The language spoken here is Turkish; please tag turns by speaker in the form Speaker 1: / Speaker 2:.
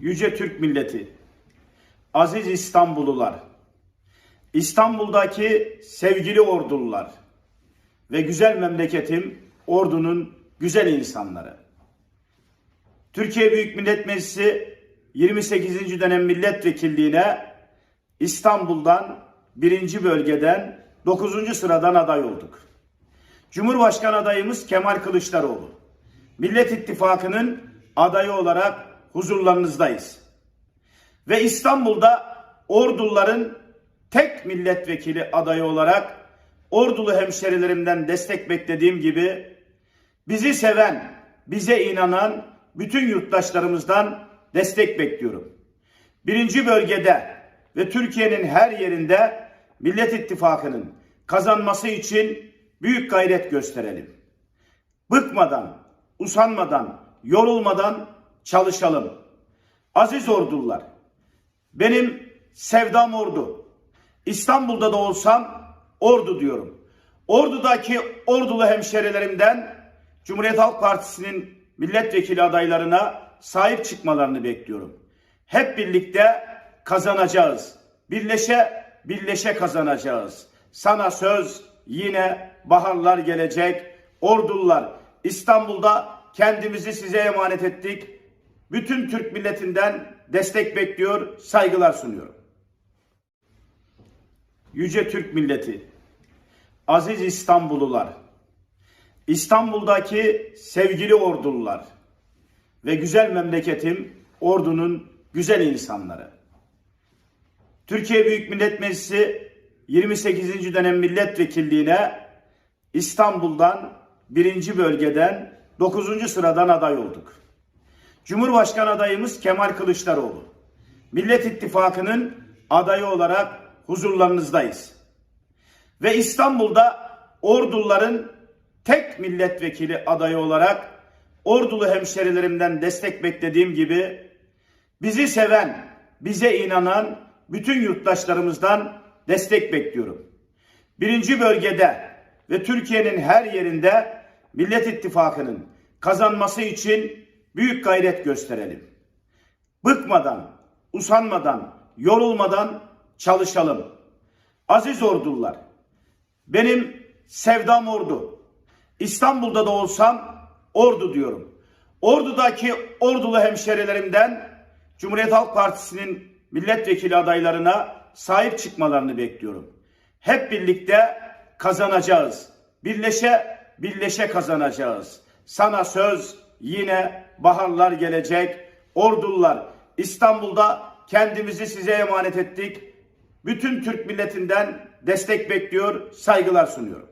Speaker 1: Yüce Türk milleti, aziz İstanbulular, İstanbul'daki sevgili ordulular ve güzel memleketim ordunun güzel insanları. Türkiye Büyük Millet Meclisi 28. dönem milletvekilliğine İstanbul'dan 1. bölgeden 9. sıradan aday olduk. Cumhurbaşkanı adayımız Kemal Kılıçdaroğlu. Millet İttifakı'nın adayı olarak huzurlarınızdayız. Ve İstanbul'da Orduların tek milletvekili adayı olarak Ordulu hemşerilerimden destek beklediğim gibi bizi seven, bize inanan bütün yurttaşlarımızdan destek bekliyorum. Birinci bölgede ve Türkiye'nin her yerinde Millet İttifakı'nın kazanması için büyük gayret gösterelim. Bıkmadan, usanmadan, yorulmadan çalışalım. Aziz ordular, benim sevdam ordu. İstanbul'da da olsam ordu diyorum. Ordudaki ordulu hemşerilerimden Cumhuriyet Halk Partisi'nin milletvekili adaylarına sahip çıkmalarını bekliyorum. Hep birlikte kazanacağız. Birleşe birleşe kazanacağız. Sana söz yine baharlar gelecek. Ordular İstanbul'da kendimizi size emanet ettik. Bütün Türk milletinden destek bekliyor, saygılar sunuyorum. Yüce Türk milleti, aziz İstanbulular, İstanbul'daki sevgili ordulular ve güzel memleketim ordunun güzel insanları. Türkiye Büyük Millet Meclisi 28. dönem milletvekilliğine İstanbul'dan 1. bölgeden 9. sıradan aday olduk. Cumhurbaşkanı adayımız Kemal Kılıçdaroğlu. Millet İttifakı'nın adayı olarak huzurlarınızdayız. Ve İstanbul'da Orduların tek milletvekili adayı olarak Ordulu hemşerilerimden destek beklediğim gibi bizi seven, bize inanan bütün yurttaşlarımızdan destek bekliyorum. Birinci bölgede ve Türkiye'nin her yerinde Millet İttifakı'nın kazanması için büyük gayret gösterelim. Bıkmadan, usanmadan, yorulmadan çalışalım. Aziz ordular, benim sevdam ordu. İstanbul'da da olsam ordu diyorum. Ordudaki ordulu hemşerilerimden Cumhuriyet Halk Partisi'nin milletvekili adaylarına sahip çıkmalarını bekliyorum. Hep birlikte kazanacağız. Birleşe birleşe kazanacağız. Sana söz yine baharlar gelecek. Ordular İstanbul'da kendimizi size emanet ettik. Bütün Türk milletinden destek bekliyor, saygılar sunuyorum.